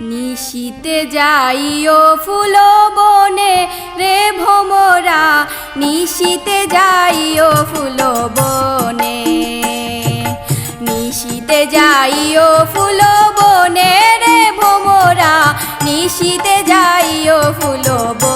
নিশীতে যাইও ফুল বনে রে ভোমরা, নিশিতে যাইও ফুল বনে। নিশিতে যাইও ফুল বনে রে ভোমরা, নিশিতে যাইও ফুল বনে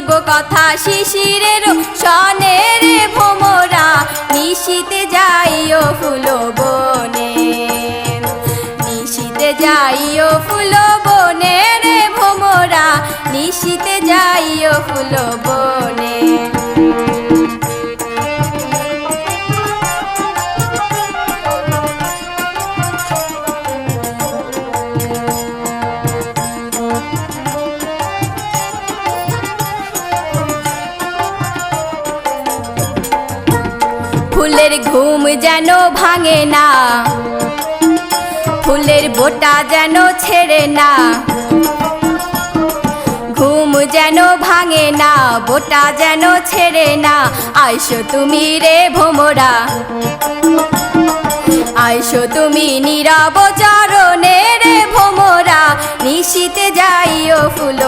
কইব কথা শিশিরের সনের ভোমরা, নিশিতে যাইও ফুল বনে। নিশিতে যাইও ফুল বনে রে ভোমরা, নিশিতে যাইও ফুল বনে। যেন ভাঙে না। ফুলের বোটা যেন ছেড়ে না। ঘুম যেন ভাঙে না, বোটা যেন ছেড়ে না। আইসো তুমি রে ভোমরা। আইসো তুমি নীরব চরণে রে ভোমরা। নিশীতে যাইও ফুল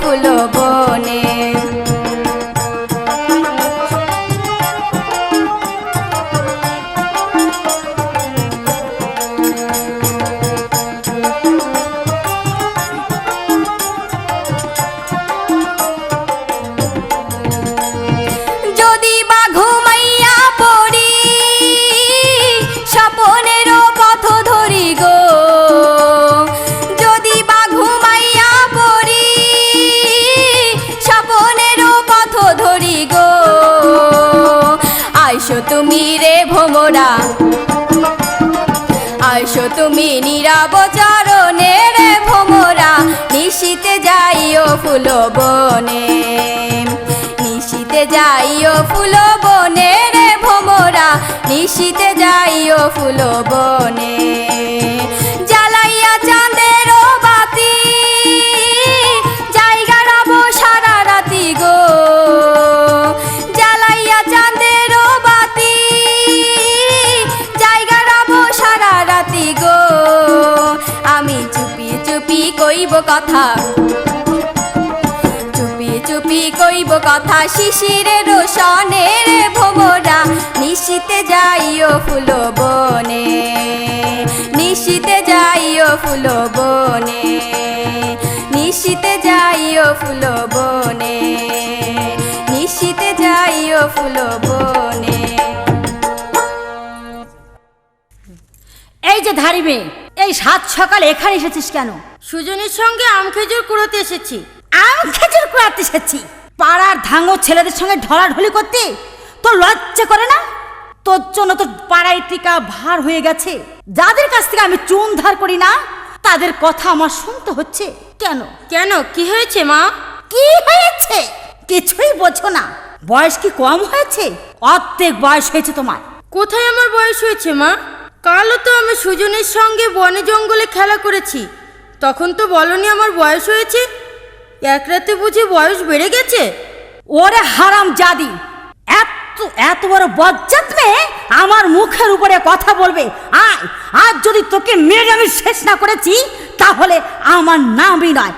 ফুল বনে। আইসো তুমি নীরব চরণে রে ভোমরা, নিশিতে যাইও ফুল বনে। নিশিতে যাইও ফুল বনে রে ভোমরা, নিশিতে যাইও ফুল বনে। কইব কথা। চুপি চুপি কইব কথা, শিশিরের সনের ভোমরা। নিশিতে যাইও ফুল বনে, নিশিতে যাইও ফুল বনে, নিশীতে যাইও ফুল বনে, নিশিতে যাইও ফুল বনে। এই যে ধারি মেয়ে এই সাত সকাল এখানে এসেছিস কেন? সুজনের সঙ্গে আম খেজুর কুড়াতে এসেছি। আম খেজুর কুড়াতে এসেছি? পাড়ার ধাঙ্গো ছেলেদের সঙ্গে ঢলা ঢলাঢলি করতে? তোর লজ্জা করে না? তোর জন্য তো পাড়ায় টিকা ভার হয়ে গেছে। যাদের কাছ থেকে আমি চুন ধার করি না তাদের কথা আমার শুনতে হচ্ছে। কেন? কেন? কি হয়েছে মা? কি হয়েছে? কিছুই বোঝো না। বয়স কি কম হয়েছে? অর্ধেক বয়স হয়েছে তোমার। কোথায় আমার বয়স হয়েছে মা? কালও তো আমি সুজনের সঙ্গে বনে জঙ্গলে খেলা করেছি। তখন তো বলনি আমার বয়স হয়েছে। এক রাতে বুঝি বয়স বেড়ে গেছে? ওরে হারাম জাদি, এত এত বড় বজ্জাত মেয়ে আমার মুখের উপরে কথা বলবে। আয়, আজ যদি তোকে মেরে আমি শেষ না করেছি, তাহলে আমার নামই নয়।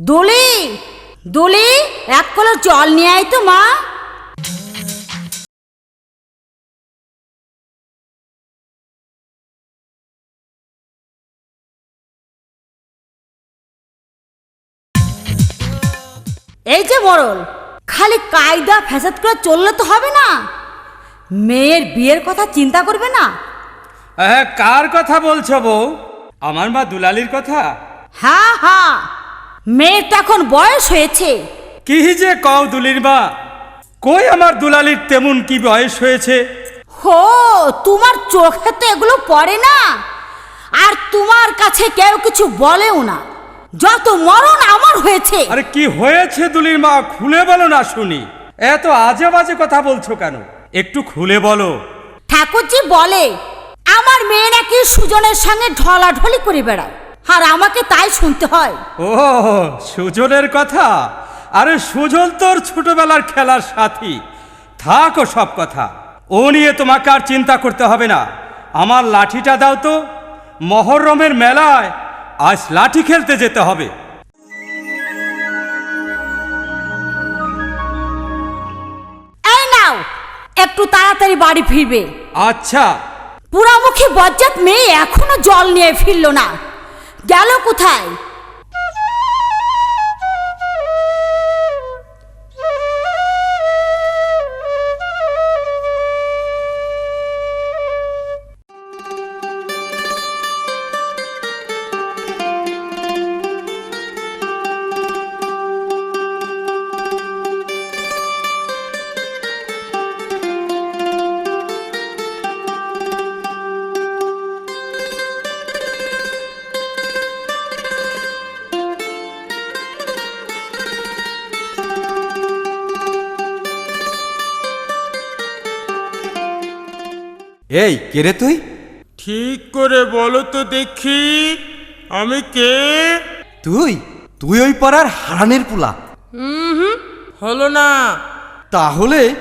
দোলি দোলি এক কলো জল নিয়ে আয় তো মা। এই যে মরল খালি কায়দা ফ্যাসাদ করে চললে তো হবে না। মেয়ের বিয়ের কথা চিন্তা করবে না? হ্যাঁ কার কথা বলছো বউ? আমার মা দুলালির কথা? হ্যাঁ হ্যাঁ মেয়ের তো এখন বয়স হয়েছে। কি যে কও দুলির মা? কই আমার দুলালির তেমন কি বয়স হয়েছে? হো তোমার চোখে তো এগুলো পড়ে না। আর তোমার কাছে কেউ কিছু বলেও না। যত মরণ আমার হয়েছে। আরে কি হয়েছে দুলির মা? খুলে বলো না শুনি। এত আজে বাজে কথা বলছো কেন? একটু খুলে বলো। ঠাকুরজি বলে আমার মেয়ে নাকি সুজনের সঙ্গে ঢলাঢলি করে বেড়ায়। আর আমাকে তাই শুনতে হয়। ও সুজনের কথা? আরে সুজন তোর ছোটবেলার খেলার সাথী। থাকো সব কথা। ও নিয়ে তোমাকে আর চিন্তা করতে হবে না। আমার লাঠিটা দাও তো। মহরমের মেলায় আজ লাঠি খেলতে যেতে হবে। এই নাও একটু তাড়াতাড়ি বাড়ি ফিরবে। আচ্ছা। পুরামুখী বজ্জাত মেয়ে এখনও জল নিয়ে ফিরল না। গেল কোথায়? এই কে রে তুই? ঠিক করে বলো তো দেখি আমি কে? তুই? তুই ওই পাড়ার হারানের পোলা। হলো না। তাহলে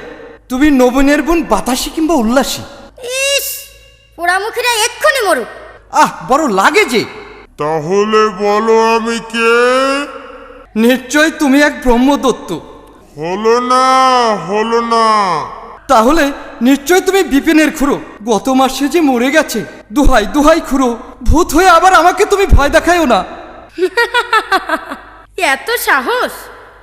তুমি নবীনের বোন বাতাসি কিংবা উল্লাসী? ইস পোড়ামুখীরা এক্ষুনি মরুক। আহ বড় লাগে যে। তাহলে বলো আমি কে? নিশ্চয় তুমি এক ব্রহ্মদত্ত। হলো না হলো না। তাহলে নিশ্চয় তুমি বিপিনের খুঁড়ো। গত মাসে যে মরে গেছে দুহাই দুহাই খুঁড়ো ভূত হয়ে আবার আমাকে তুমি ভয় দেখায়ও না। এত সাহস?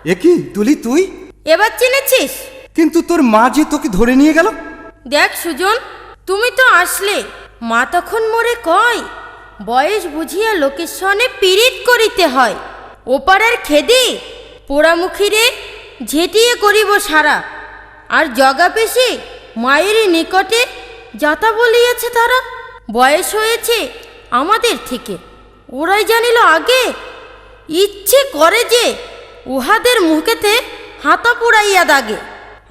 এ কি তুলি তুই? এবার চিনেছিস? কিন্তু তোর মা যে তোকে ধরে নিয়ে গেল? দেখ সুজন তুমি তো আসলে। মা তখন মরে কয়? বয়স বুঝিয়া লোকের সনে পীড়িত করিতে হয়। ওপারের খেদি পোড়ামুখী রে ঝেঁটিয়ে করিব সারা। আর জগা পেশি মায়েরই নিকটে যাতা বলিয়াছে তারা। বয়স হয়েছে আমাদের থেকে। ওরাই জানিল আগে, ইচ্ছে করে যে উহাদের মুখেতে হাতা পুড়াইয়া দাগে।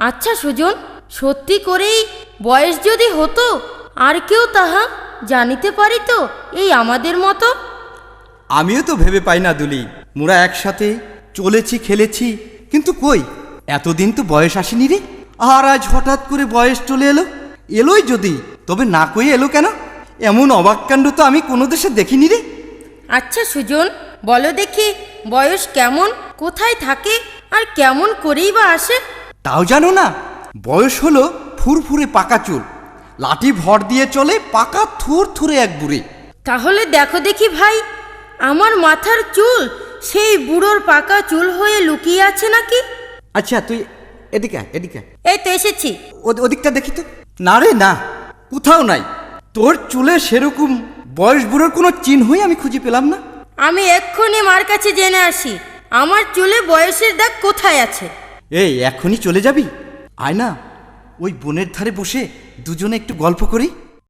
আচ্ছা সুজন, সত্যি করেই বয়স যদি হতো, আর কেউ তাহা জানিতে পারিত এই আমাদের মতো? আমিও তো ভেবে পাই না দুলি। মোরা একসাথে চলেছি, খেলেছি, কিন্তু কই? এতদিন তো বয়স আসেনি রে। আর আজ হঠাৎ করে বয়স চলে এলো? এলোই যদি তবে না কই এলো কেন? এমন অবাক কাণ্ড তো আমি কোনো দেশে দেখিনি রে। আচ্ছা সুজন বলো দেখি বয়স কেমন কোথায় থাকে আর কেমন করেই বা আসে? তাও জানো না বয়স হলো ফুরফুরে পাকা চুল। লাঠি ভর দিয়ে চলে পাকা থুর থুরে এক বুড়ে। তাহলে দেখো দেখি ভাই আমার মাথার চুল সেই বুড়োর পাকা চুল হয়ে লুকিয়ে আছে নাকি? আচ্ছা তুই এদিকে আয়, এদিকে আয়। এই তো এসেছি। ও- ওদিকটা দেখি তো। না রে না কোথাও নাই। তোর চুলে সেরকম বয়স বুড়োর কোনো চিহ্নই আমি খুঁজে পেলাম না। আমি এক্ষুনি মার কাছে জেনে আসি। আমার চুলে বয়সের দাগ কোথায় আছে? এই এখনই চলে যাবি? আয় না ওই বনের ধারে বসে দুজনে একটু গল্প করি।